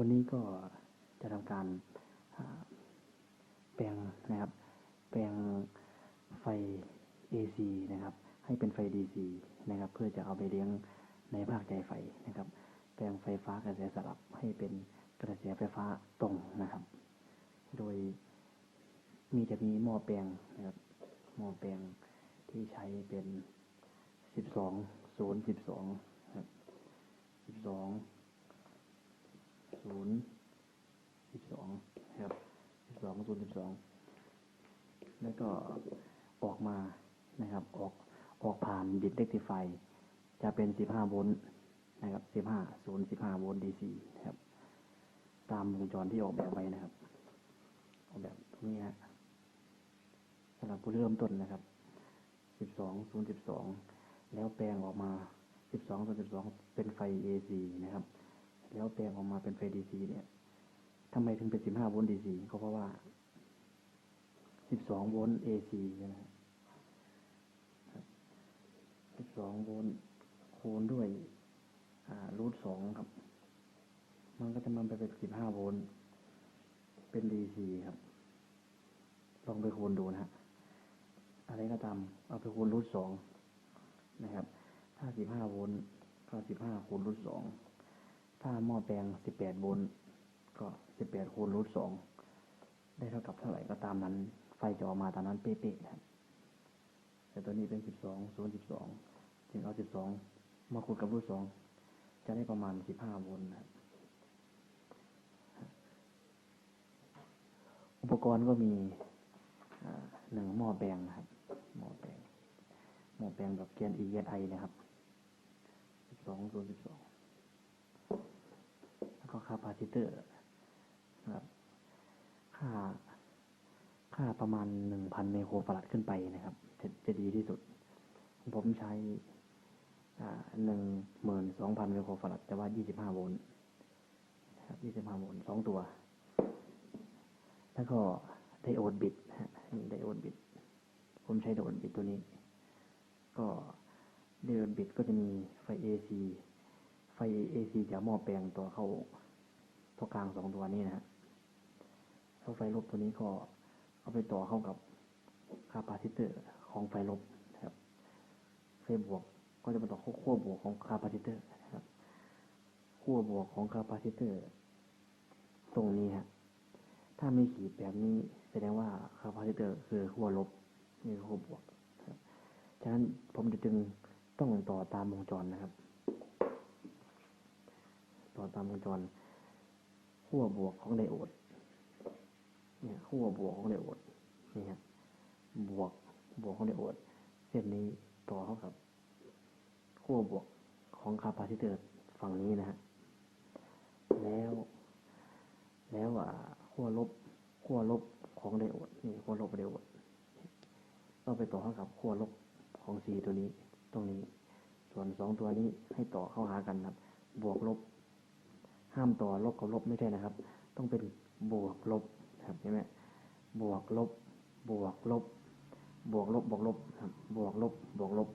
วันนี้ก็จะทำการแปลงนะครับ แปลงไฟ AC นะครับ ให้เป็นไฟ DC นะครับ เพื่อจะเอาไปเลี้ยงในภาคใจไฟนะครับ แปลงไฟฟ้ากระแสสลับให้เป็นกระแสไฟฟ้าตรงนะครับ โดยมีจะมีหม้อแปลงนะครับ หม้อแปลงที่ใช้เป็น 12 0 12 ครับ 12 ศูนย์สิบสองครับสิบสองศูนย์สิบสองแล้วก็ออกมานะครับ ออกออกผ่านบิดเ e กติไฟ จะเป็นสิบห้าโวลต์นะครับสิบห้าศูนย์สิบห้าโวลต์ดีซีนะครับ ตามวงจรที่ออกแบบไว้นะครับ ออกแบบตรงนี้ฮะสำหรับผู้เริ่มต้นนะครับสิบสองศูนย์สิบสองแล้วแปลงออกมาสิบสองศูนย์สิบสองเป็นไฟ AC นะครับ แล้วแปลงออกมาเป็นไฟดีซีเนี่ยทำไมถึงเป็นสิบห้าโวลต์ดีซีก็เพราะว่าสิบสองโวลต์เอซีใช่ไหมสิบสองโวลต์คูณด้วยอ่ารูทสองครับ มันก็จะมันไปเป็นสิบห้าโวลต์เป็นดีซีครับ ลองไปคูณดูนะฮะอะไรก็ตามเอาไปคูณรูทสองนะครับ ถ้าสิบห้าโวลต์ก็สิบห้าคูณรูทสอง ถ้าหม้อแปลง 18โวลต์ก็ 18คูณรูทสองได้เท่ากับเท่าไหร่ก็ตามนั้น ไฟจะออกมาตามนั้นเป๊ะๆนะครับแต่ตัวนี้เป็น 12 0 12 จึงเอา 12 มาคูณกับรูทสองจะได้ประมาณ 15โวลต์นะครับอุปกรณ์ก็มีหนึ่งหม้อแปลงนะครับหม้อแปลงหม้อแปลงแบบเกียน E เกียน I นะครับ 12 0 12 แล้วก็ค่าพาซิเตอร์นะครับ ค่า ค่าประมาณหนึ่งพันไมโครฟาราดขึ้นไปนะครับ จะจะดีที่สุด ผมใช้หนึ่งหมื่นสองพันไมโครฟาราดแต่ว่ายี่สิบห้าโวลต์ครับยี่สิบห้าโวลต์สองตัว แล้วก็ไดโอดบิดฮะนี่ไดโอดบิด ผมใช้ไดโอดบิดตัวนี้ ก็ไดโอดบิดก็จะมีไฟ AC ไฟ AC จากหม้อแปลงตัวเข้า ตัวกลางสองตัวนี้นะฮะแล้วไฟลบตัวนี้ก็เอาไปต่อเข้ากับคาปาซิเตอร์ของไฟลบนะครับ ไฟบวกก็จะมาต่อข้าขั้วบวกของคาปาซิเตอร์นะครับขั้วบวกของคาปาซิเตอร์ ตรงนี้ฮะถ้ามีขีดแบบนี้แสดงว่าคาปาซิเตอร์คือขั้วลบนี่คือขั้วบวกครับฉะนั้นผมจะจึงต้องต่อตามวงจรนะครับ ต่อตามวงจร ขั้วบวกของไดโอดเนี่ยขั้วบวกของไดโอดนี่ฮะบวกบวกของไดโอดเส้นนี้ต่อเข้ากับขั้วบวกของคาปาซิเตอร์ฝั่งนี้นะฮะแล้ว แล้วอ่าขั้วลบขั้วลบของไดโอดนี่ขั้วลบไดโอดก็ไปต่อเข้ากับขั้วลบของซีตัวนี้ ตรงนี้ ส่วนสองตัวนี้ให้ต่อเข้าหากันครับ บวกลบ ห้ามต่อลบกับลบไม่ใช่นะครับ ต้องเป็นบวกลบครับเห็นไหมบวกลบ บวกลบ บวกลบบวกลบครับบวกลบ บวกลบ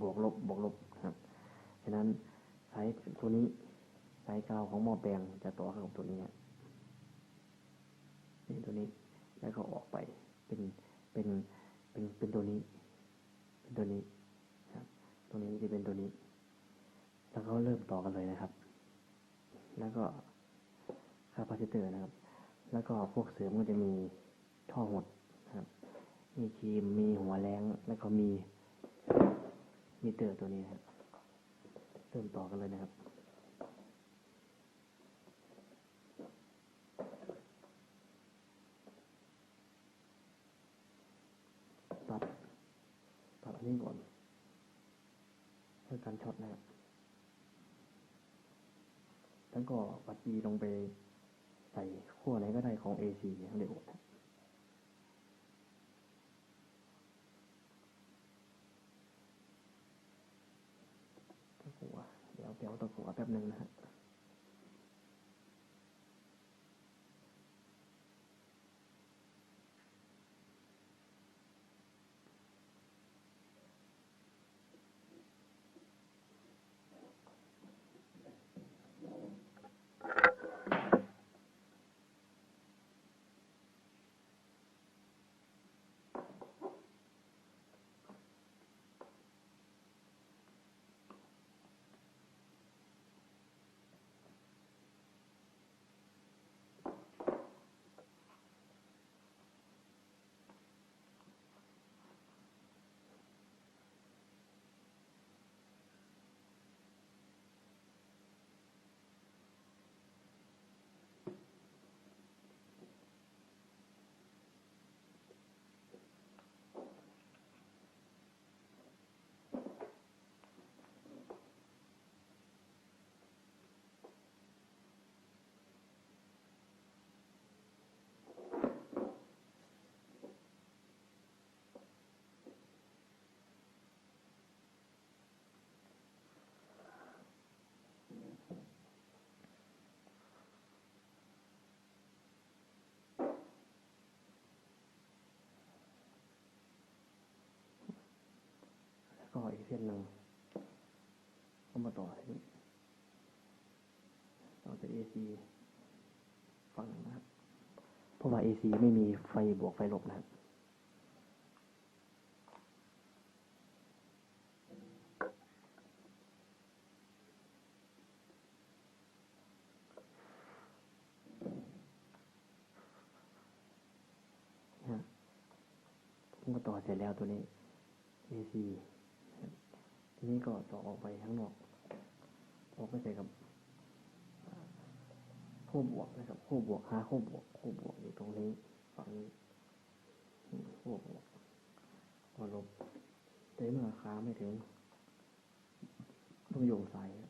บวกลบ บวกลบครับฉะนั้นสายตัวนี้สายกาวของหม้อแปลงจะต่อเข้ากับตัวนี้ฮะนี่ตัวนี้แล้วก็ออกไปเป็นเป็นเป็นเป็นตัวนี้ เป็นตัวนี้ครับ ตัวนี้จะเป็นตัวนี้ แล้วก็เริ่มต่อกันเลยนะครับ แล้วก็คาปาซิเตอร์นะครับ แล้วก็พวกเสริมก็จะมีท่อหดนะครับ มีครีมมีหัวแรงแล้วก็มีมิเตอร์ตัวนี้นะครับเริ่มต่อกันเลยนะครับตัดตัดอันนี้ก่อนเพื่อการช็อตนะครับ แล้วก็ปัดอีลงไปใส่ขั้วไหนก็ได้ของ AC เดี๋ยวตะกัวเดี๋ยวเดี๋ยวตะกัวแป๊บหนึ่งนะฮะ ค ก็อีกเส้นหนึ่งก็มาต่อที่นี่ต่อจาก AC ฝั่งนึงนะครับเพราะว่า AC ไม่มีไฟบวกไฟลบนะครับนะฮะผมก็ต่อเสร็จแล้วตัวนี้ AC นะครับทีนี้ ก็ต่อออกไปข้างนอก ออกไปใส่กับอ่าขั้วบวกนะครับขั้วบวกหาขั้วบวกขั้วบวกอยู่ตรงนี้ฝั่งนี้คู่บวกก็ลบแต่เมื่อค้าไม่ถึงต้องโยงสายครับ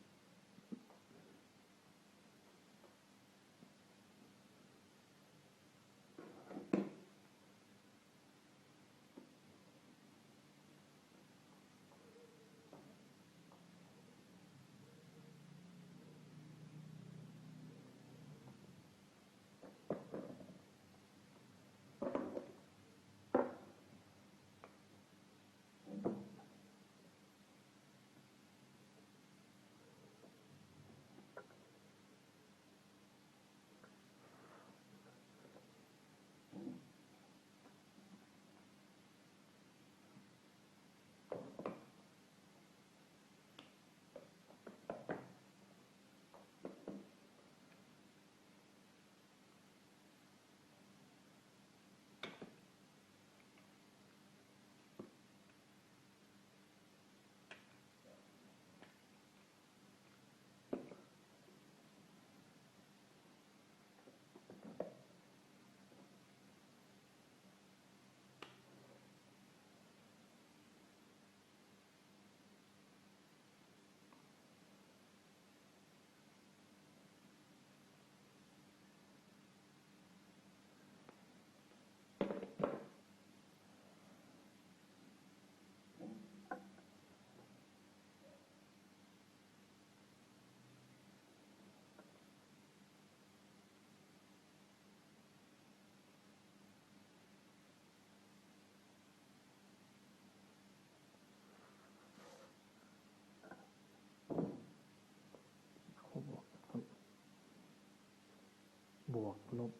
ลบ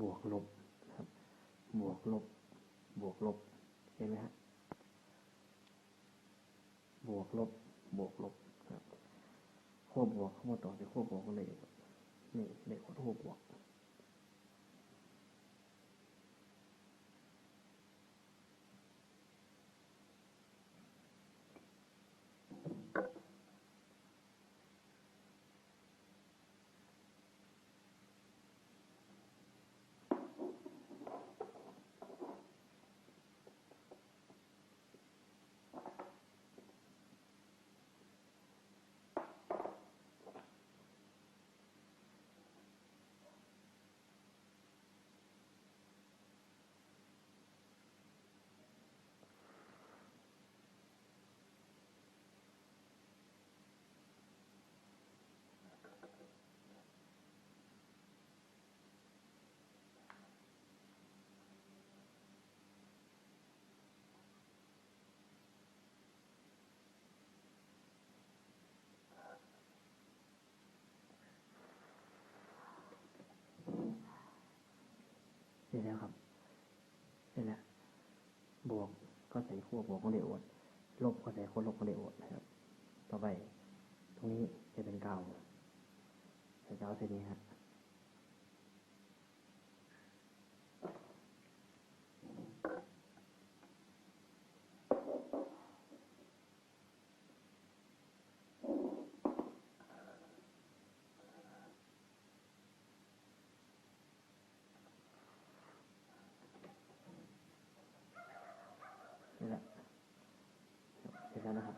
บวกลบนะครับ บวกลบ บวกลบ เห็นไหมฮะบวกลบ บวกลบครับขั้วบวกเข้ามาต่อจะขั้วบวกก็เลยนี่เลขขั้วบวก แล้วครับเสร็จแล้วบวกก็ใส่ขั้วบวกของเดโอดลบก็ใส่ขั้วลบของเดโอดนะครับ ต่อไป ตรงนี้จะเป็นกาวใส่กาวเส้นนี้ครับ เสร็จแล้วเสร็จแล้ว นะครับ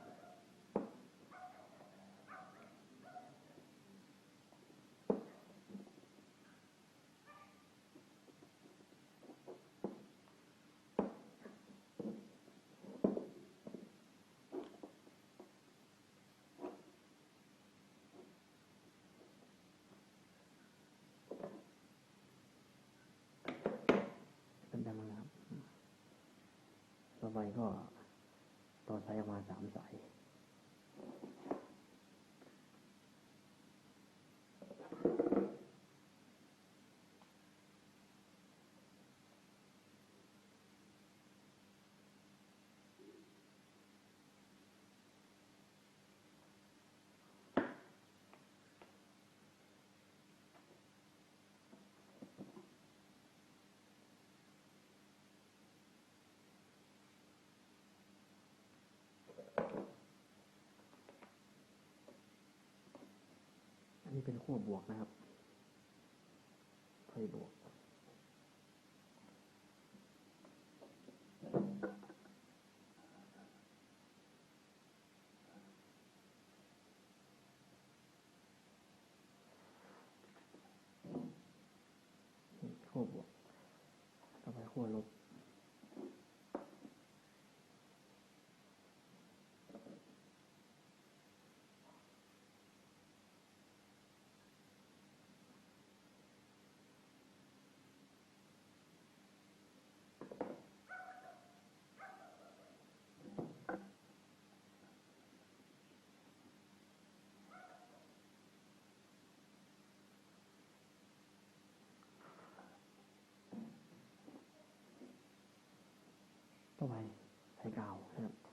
เป็นแบบนั้นนะครับ ต่อไปก็ ต่อสายออกมาสามสาย เป็นขั้วบวกนะครับไฟบวก นี่ขั้วบวก ต่อไปขั้วลบ ต่อไปใช้กาวนะครับ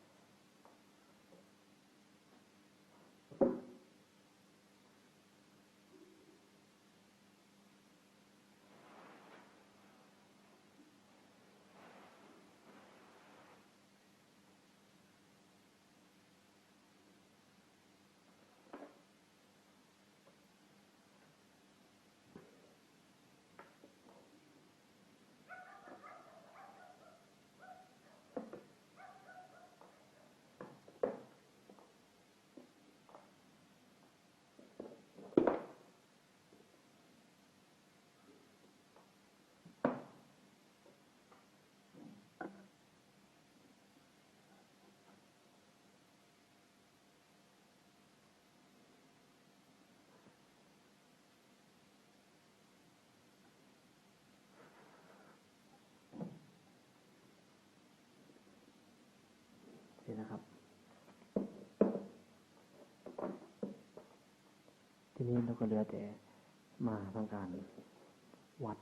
เสร็จนะครับ ทีนี้เราก็เหลือแต่มาทำการวัด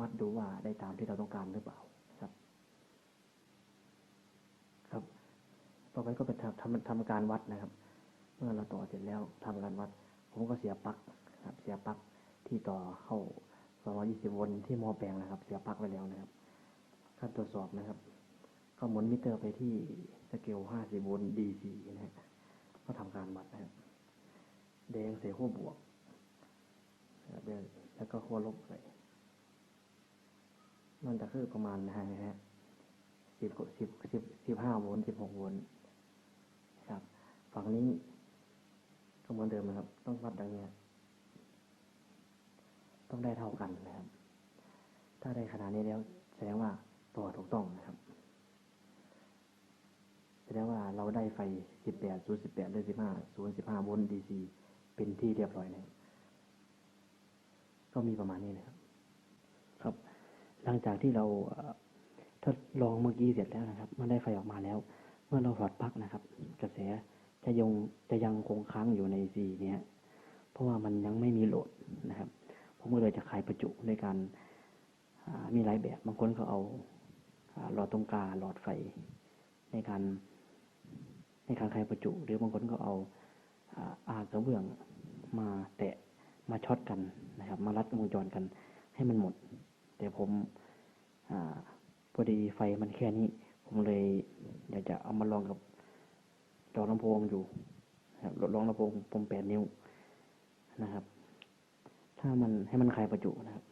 วัดดูว่าได้ตามที่เราต้องการหรือเปล่าครับ ครับ ต่อไปก็เป็นทำทำทำการวัดนะครับ เมื่อเราต่อเสร็จแล้วทำการวัด ผมก็เสียปลั๊กครับ เสียปลั๊กที่ต่อเข้า220โวลต์ที่มอแปลงนะครับ เสียปลั๊กไว้แล้วนะครับขั้นตรวจสอบนะครับ ก็หมุนมิเตอร์ไปที่สเกล50โวลต์ DC นะฮะก็ทำการวัดนะครับ แดงใส่ขั้วบวกแล้วก็ขั้วลบใส่มันจะคือประมาณนะฮะสิบสิบสิบสิบห้าโวลต์สิบหกโวลต์ครับ ฝั่งนี้ก็เหมือนเดิมนะครับ ต้องวัดดังเนี้ย ต้องได้เท่ากันนะครับ ถ้าได้ขนาดนี้แล้ว แสดงว่าตัวถูกต้องนะครับ แสดงว่าเราได้ไฟ 18 0 18หรือ15 0 15 โวลต์ DC เป็นที่เรียบร้อยนะครับก็มีประมาณนี้นะครับ ครับ หลังจากที่เราเอ่อทดลองเมื่อกี้เสร็จแล้วนะครับเมื่อได้ไฟออกมาแล้ว เมื่อเราถอดปลั๊กนะครับ กระแสจะยังจะยังคงค้างอยู่ใน C เนี้ยเพราะว่ามันยังไม่มีโหลดนะครับ ผมก็เลยจะขายประจุในการอ่ามีหลายแบบบางคนก็เอาอ่าหลอดตรงกลางหลอดไฟในการในการคลายประจุ หรือบางคนก็เอา อากระเบื้องมาแตะมาช็อตกันนะครับ มารัดวงจรกันให้มันหมด แต่ผมอพอดีไฟมันแค่นี้ ผมเลยอยากจะเอามาลองกับจอลำโพงอยู่ครับลองลำโพงผมแปดนิ้วนะครับ ถ้ามันให้มันคลายประจุนะครับ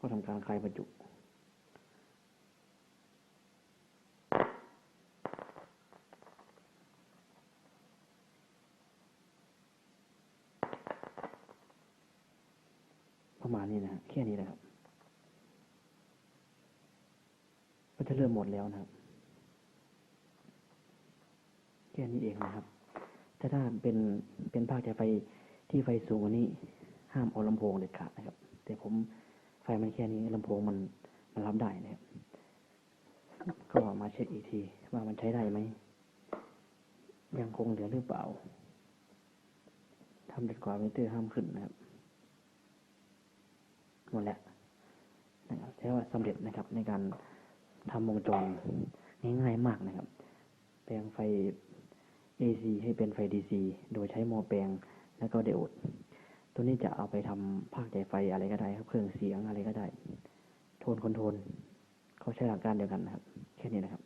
ก็ทำการคลายประจุ ประมาณนี้นะแค่นี้นะครับ ก็จะเริ่มหมดแล้วนะครับ แค่นี้เองนะครับแต่ถ้าเป็นเป็นภาคจากไฟที่ไฟสูงกว่านี้ ห้ามเอาลำโพงเด็ดขาดนะครับ แต่ผมไฟมันแค่นี้ลำโพงมันมันรับได้นะครับก็มาเช็คอีกทีว่ามันใช้ได้ไหม ยังคงเหลือหรือเปล่าทำเด็ดกว่ามิเตอร์ห้ามขึ้นนะครับ หมดแล้วนะครับถือว่าสำเร็จนะครับ ในการทำวงจรง่ายๆมากนะครับ แปลงไฟ AC ให้เป็นไฟ DC โดยใช้หม้อแปลงแล้วก็ไดโอด ตัวนี้จะเอาไปทำภาคใหญ่ไฟอะไรก็ได้ครับ เครื่องเสียงอะไรก็ได้ โทนคอนโทรลเขาใช้หลักการเดียวกันนะครับ แค่นี้นะครับ